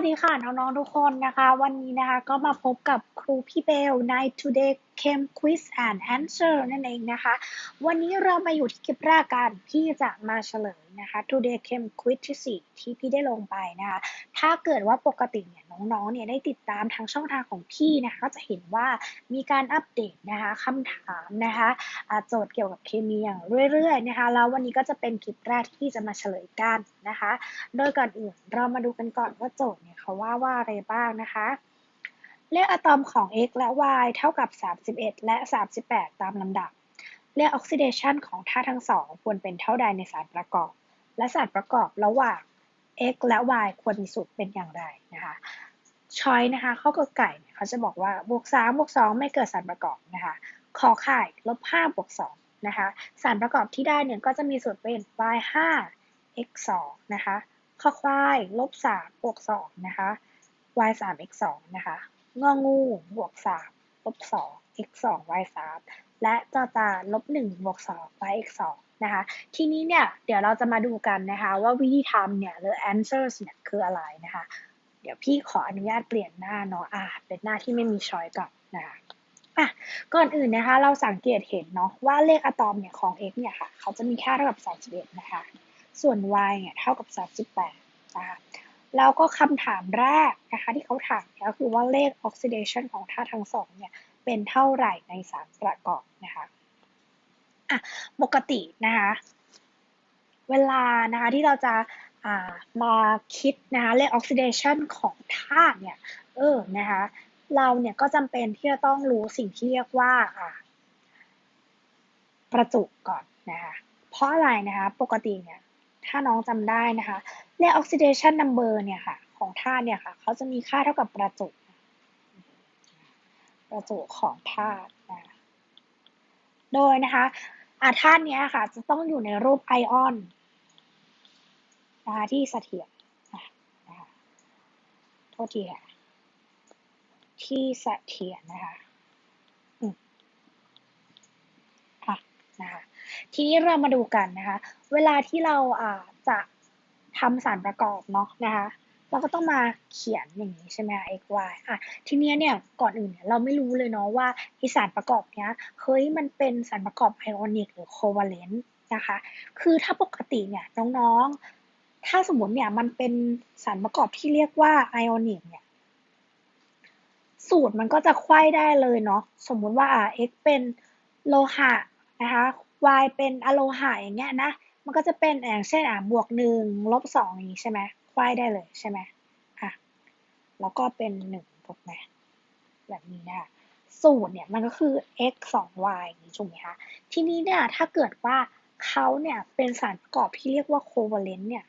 สวัสดีค่ะ น้องๆทุกคนนะคะ วันนี้นะคะก็มาพบกับครูพี่เบลใน Today Chem Quiz and Answer นั่นเองนะคะ วันนี้เรามาอยู่ที่คลิปแรกกันพี่จะมาเฉลย นะคะ Today Chem Quiz ที่ 4 ที่พี่ได้ลงไปนะคะ ถ้าเกิดว่าปกติเนี่ยน้องๆเนี่ยได้ติดตามทางช่องทางของพี่นะคะก็จะเห็นว่ามีการอัปเดตนะคะคำถามนะคะโจทย์เกี่ยวกับเคมีอย่างเรื่อยๆนะคะแล้ววันนี้ก็จะเป็นคลิปแรกที่พี่จะมาเฉลยกันนะคะ โดยก่อนอื่นเรามาดูกันก่อนว่าโจทย์เนี่ยเขาว่าว่าอะไรบ้างนะคะเลขอะตอมของ x และ y เท่ากับ 31 และ 38 ตามลำดับ เลขออกซิเดชันของธาตุทั้งสองควรเป็นเท่าใดในสารประกอบ และสารประกอบระหว่าง x และ y ควรมีสูตรเป็นอย่างไรนะคะช้อยนะคะข้อกไก่เนี่ยเขาจะบอกว่าบวก3บวก2ไม่เกิดสารประกอบนะคะขอไข่ลบ5บวก2นะคะสารประกอบที่ได้เนี่ยก็จะมีสูตรเป็น y 5 x 2นะคะข้อควายลบ3บวก2นะคะ y 3 x 2นะคะงองูบวก3ลบ2 x 2 y 3และจอจานลบ1บวก2 y x 2 นะคะทีนี้เนี่ยเดี๋ยวเราจะมาดูกันนะคะว่าวิธีทำเนี่ยหรือ answers เนี่ยคืออะไรนะคะเดี๋ยวพี่ขออนุญาตเปลี่ยนหน้าเนาะอ่าเป็นหน้าที่ไม่มีช้อยก่อนนะคะอะก่อนอื่นนะคะเราสังเกตเห็นเนาะว่าเลขอะตอมเนี่ยของ x เนี่ยค่ะเขาจะมีค่าเท่ากับ31นะคะส่วน y เนี่ยเท่ากับ38นะคะแล้วก็คำถามแรกนะคะที่เขาถามก็คือว่าเลขออกซิเดชันของธาตุทั้งสองเนี่ยเป็นเท่าไหร่ในสารประกอบนะคะ อะปกตินะคะเวลานะคะที่เราจะมาคิดนะคะเลขออกซิเดชันของธาตุเนี่ยเออนะคะเราเนี่ยก็จำเป็นที่จะต้องรู้สิ่งที่เรียกว่าประจุก่อนนะคะเพราะอะไรนะคะปกติเนี่ยถ้าน้องจำได้นะคะเลขออกซิเดชันนัมเบอร์เนี่ยค่ะของธาตุเนี่ยค่ะเขาจะมีค่าเท่ากับประจุ ประจุของธาตุนะโดยนะคะ อาธาตุนี้ค่ะ จะต้องอยู่ในรูปไอออนนะคะที่เสถียรนะคะโทษทีค่ะที่เสถียรนะคะค่ะนะคะทีนี้เรามาดูกันนะคะ เวลาที่เราอ่าจะทำสารประกอบเนาะนะคะ เราก็ต้องมาเขียนอย่างนี้ใช่ไหม x y อะทีนี้เนี่ยก่อนอื่นเนี่ยเราไม่รู้เลยเนาะว่าอีสารประกอบเนี้ยเฮ้ยมันเป็นสารประกอบไอออนิกหรือโคเวเลนต์นะคะ คือถ้าปกติเนี่ยน้องๆ ถ้าสมมติเนี่ยมันเป็นสารประกอบที่เรียกว่าไอออนิกเนี่ยสูตรมันก็จะไขว้ได้เลยเนาะสมมุติว่า x เป็นโลหะนะคะ y เป็นอะโลหะอย่างเงี้ยนะมันก็จะเป็นอย่างเช่นอะบวกหนึ่งลบสองนี้ใช่ไหม ควายได้เลยใช่ไหมอะแล้วก็เป็นหนึ่งถูกไหมแบบนี้นะคะสูตรเนี่ยมันก็คือ x 2 y อย่างนี้ถูกไหมคะทีนี้เนี่ยถ้าเกิดว่าเขาเนี่ยเป็นสารประกอบที่เรียกว่า covalent เนี่ย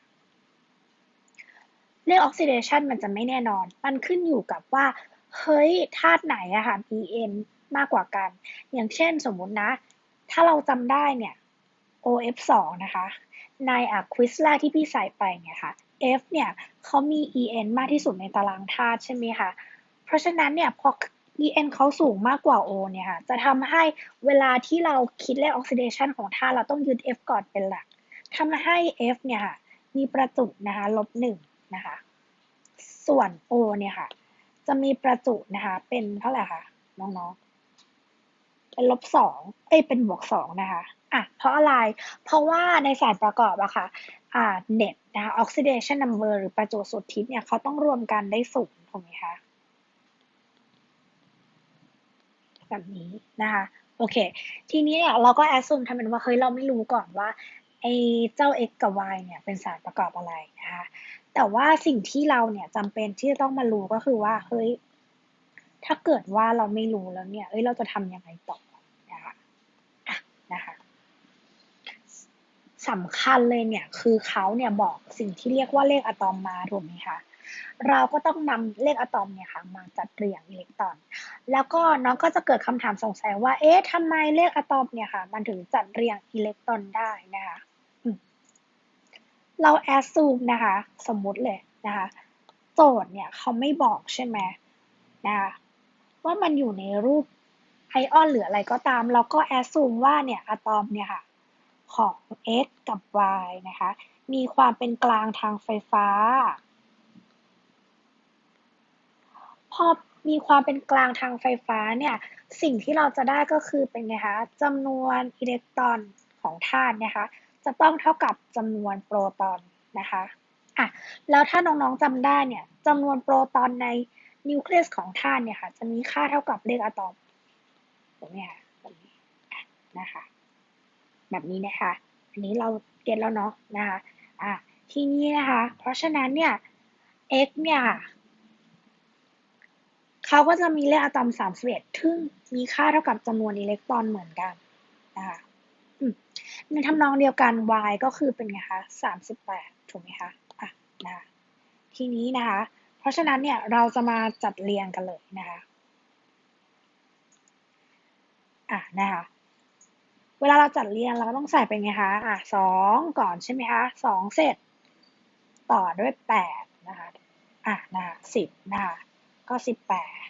เรื่องออกซิเดชันมันจะไม่แน่นอน มันขึ้นอยู่กับว่า เฮ้ยธาตุไหนอะค่ะ En มากกว่ากัน อย่างเช่นสมมุตินะ ถ้าเราจำได้เนี่ย OF2 นะคะ ในอะควิสแรกที่พี่ใส่ไปเนี่ยค่ะ F เนี่ยเขามี En มากที่สุดในตารางธาตุใช่ไหมคะ เพราะฉะนั้นเนี่ยพอ En เขาสูงมากกว่า O เนี่ยค่ะ จะทำให้เวลาที่เราคิดเลขออกซิเดชันของธาตุเราต้องยึด F ก่อนเป็นหลักทำให้ F เนี่ยค่ะ มีประจุนะคะลบหนึ่งนะคะ ส่วน O เนี่ยค่ะ จะมีประจุนะคะ เป็นเท่าไหร่คะน้องๆ เป็นลบสองเอ้ยเป็นบวกสองนะคะอะเพราะอะไร เพราะว่าในสารประกอบอะค่ะอ่า เน็ตนะคะออกซิเดชันนัมเบอร์หรือประจุสุดทิศเนี่ยเขาต้องรวมกันได้สูงถูกไหมคะแบบนี้นะคะโอเค ทีนี้เนี่ยเราก็แอดซูมทำเป็นว่าเฮ้ยเราไม่รู้ก่อนว่าไอ้เจ้า x กับ y เนี่ยเป็นสารประกอบอะไรนะคะแต่ว่าสิ่งที่เราเนี่ยจำเป็นที่จะต้องมารู้ก็คือว่าเฮ้ยถ้าเกิดว่าเราไม่รู้แล้วเนี่ยเอ้ยเราจะทำยังไงต่อนะคะนะคะ สำคัญเลยเนี่ยคือเขาเนี่ยบอกสิ่งที่เรียกว่าเลขอะตอมมาถูกไหมคะเราก็ต้องนำเลขอะตอมเนี่ยค่ะมาจัดเรียงอิเล็กตรอน แล้วก็น้องก็จะเกิดคำถามสงสัยว่า เอ๊ะทำไมเลขอะตอมเนี่ยค่ะ มันถึงจัดเรียงอิเล็กตรอนได้นะคะเราแอดซูมนะคะ สมมุติเลยนะคะ โจทย์เนี่ยเขาไม่บอกใช่ไหมนะคะว่ามันอยู่ในรูปไอออนหรืออะไรก็ตาม เราก็แอดซูมว่าเนี่ยอะตอมเนี่ยค่ะ ของ x กับ y นะคะ มีความเป็นกลางทางไฟฟ้า พอมีความเป็นกลางทางไฟฟ้าเนี่ย สิ่งที่เราจะได้ก็คือเป็นไงคะจำนวนอิเล็กตรอนของธาตุนะคะ จะต้องเท่ากับจำนวนโปรตอนนะคะอะแล้วถ้าน้องๆจำได้เนี่ยจำนวนโปรตอนในนิวเคลียสของธาตุเนี่ยค่ะ จะมีค่าเท่ากับเลขอะตอมถูกไหมคะแบบนี้นะคะ แบบนี้นะคะ อันนี้เราเก็ตแล้วเนาะนะคะอะทีนี้นะคะ เพราะฉะนั้นเนี่ย x เนี่ยเขาก็จะมีเลขอะตอม31ซึ่งมีค่าเท่ากับจำนวนอิเล็กตรอนเหมือนกันนะคะในทำนองเดียวกัน y ก็คือเป็นไงคะ38ถูกไหมคะอะนะทีนี้นะคะ เพราะฉะนั้นเนี่ยเราจะมาจัดเรียงกันเลยนะคะอะนะคะ เวลาเราจัดเรียงเราก็ต้องใส่เป็นไงคะอะสองก่อนใช่ไหมคะสองเสร็จ ต่อด้วยแปดนะคะอะนะสิบนะคะก็สิบแปด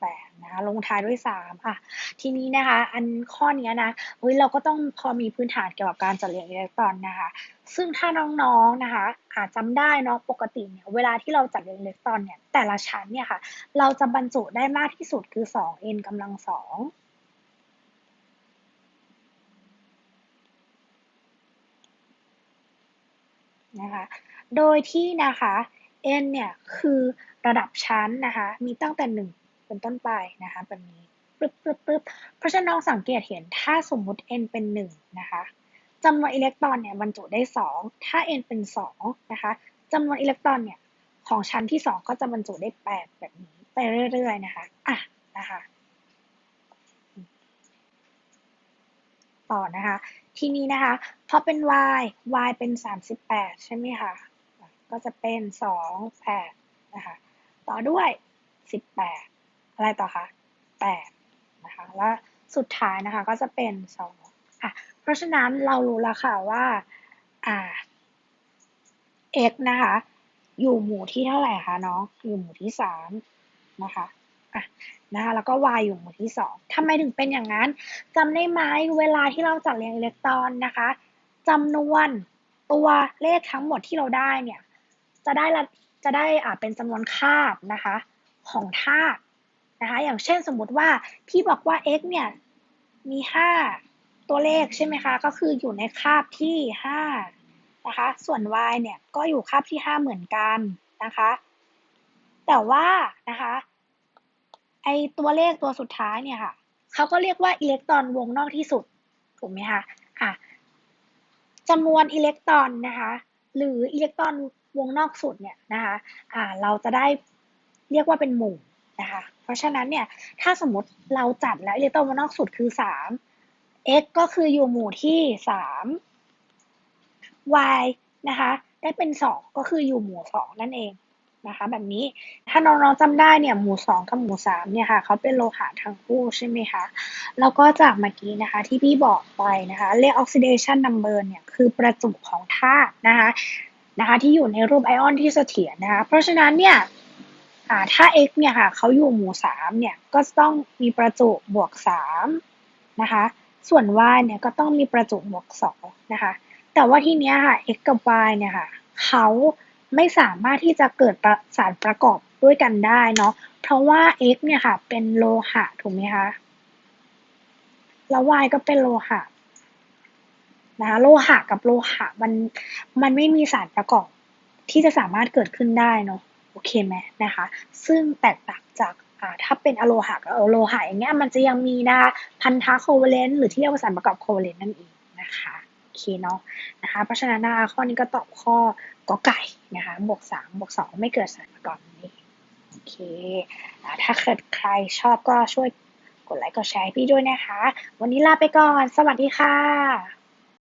แปดนะคะลงท้ายด้วยสามอะทีนี้นะคะ อันข้อนี้นะเฮ้ยเราก็ต้องพอมีพื้นฐานเกี่ยวกับการจัดเรียงอิเล็กตรอนนะคะ ซึ่งถ้าน้องๆนนะคะ อาจจำได้เนาะปกติเนี่ยเวลาที่เราจัดเรียงอิเล็กตรอนเนี่ยแต่ละชั้นเนี่ยค่ะ เราจะบรรจุได้มากที่สุดคือสองเอ็นกำลังสอง นะคะ โดยที่นะคะ n เนี่ยคือระดับชั้นนะคะ มีตั้งแต่หนึ่งเป็นต้นไปนะคะแบบนี้ปึ๊บปึ๊บปึ๊บเพราะฉะนั้นน้องสังเกตเห็นถ้าสมมุติ n เป็นหนึ่งนะคะจำนวนอิเล็กตรอนเนี่ยบรรจุได้สองถ้า n เป็นสองนะคะจำนวนอิเล็กตรอนเนี่ยของชั้นที่สองก็จะบรรจุได้แปดแบบนี้ไปเรื่อยๆนะคะอะนะคะ ต่อนะคะ ทีนี้นะคะพอเป็น y y เป็น 38 ใช่ไหมคะ ก็จะเป็น 2 8 นะคะ ต่อด้วย 18 อะไรต่อคะ8นะคะ แล้วสุดท้ายนะคะก็จะเป็น 2 อะ เพราะฉะนั้นเรารู้แล้วค่ะว่าอ่า x นะคะ อยู่หมู่ที่เท่าไหร่คะน้อง อยู่หมู่ที่ 3 นะคะ อะนะคะแล้วก็ y อยู่หมู่ที่ 2ทำไมถึงเป็นอย่างนั้นจำได้ไหมเวลาที่เราจัดเรียงอิเล็กตรอนนะคะจำนวนตัวเลขทั้งหมดที่เราได้เนี่ย จะได้จะได้อ่าเป็นจำนวนคาบนะคะ ของธาตุนะคะ อย่างเช่นสมมุติว่าพี่บอกว่า x เนี่ยมี 5 ตัวเลขใช่ไหมคะ ก็คืออยู่ในคาบที่5นะคะ ส่วน y เนี่ยก็อยู่คาบที่ 5 เหมือนกันนะคะ แต่ว่านะคะ ไอตัวเลขตัวสุดท้ายเนี่ยค่ะเขาก็เรียกว่าอิเล็กตรอนวงนอกที่สุดถูกไหมคะอะจำนวนอิเล็กตรอนนะคะหรืออิเล็กตรอนวงนอกสุดเนี่ยนะคะอ่าเราจะได้เรียกว่าเป็นหมู่นะคะเพราะฉะนั้นเนี่ยถ้าสมมติเราจัดแล้วอิเล็กตรอนวงนอกสุดคือ 3 x ก็คืออยู่หมู่ที่ 3 y นะคะได้เป็น 2 ก็คืออยู่หมู่ 2 นั่นเอง นะคะแบบนี้ถ้าน้องๆจำได้เนี่ยหมู่ 2 กับหมู่3เนี่ยค่ะเขาเป็นโลหะทั้งคู่ใช่ไหมคะแล้วก็จากเมื่อกี้นะคะที่พี่บอกไปนะคะเลข oxidation number เนี่ยคือประจุของธาตุนะคะนะคะที่อยู่ในรูปไอออนที่เสถียรนะคะเพราะฉะนั้นเนี่ยถ้า x เนี่ยค่ะเขาอยู่หมู่3เนี่ยก็ต้องมีประจุบวก3นะคะส่วน y เนี่ยก็ต้องมีประจุบวก2นะคะแต่ว่าที่นี้ค่ะ x กับ y เนี่ยค่ะเขา ไม่สามารถที่จะเกิดสารประกอบด้วยกันได้เนาะเพราะว่า x เนี่ยค่ะ เป็นโลหะถูกไหมคะแล้ว y ก็เป็นโลหะนะคะโลหะกับโลหะมันมันไม่มีสารประกอบที่จะสามารถเกิดขึ้นได้เนาะโอเคไหมนะคะ ซึ่งแตกต่างจากถ้าเป็นอะโลหะกับอะโลหะอย่างเงี้ยมันจะยังมีนะคะพันธะโคเวเลนต์หรือที่เรียกว่าสารประกอบโคเวเลนต์นั่นเองนะคะ เคเนาะนะคะ เพราะฉะนั้นนะคะข้อนี้ก็ตอบข้อกอไก่นะคะบวกสามบวกสองไม่เกิดสารประกอบนี้โอเคถ้าเกิดใครชอบก็ช่วยกดไลค์กดแชร์พี่ด้วยนะคะ วันนี้ลาไปก่อน สวัสดีค่ะ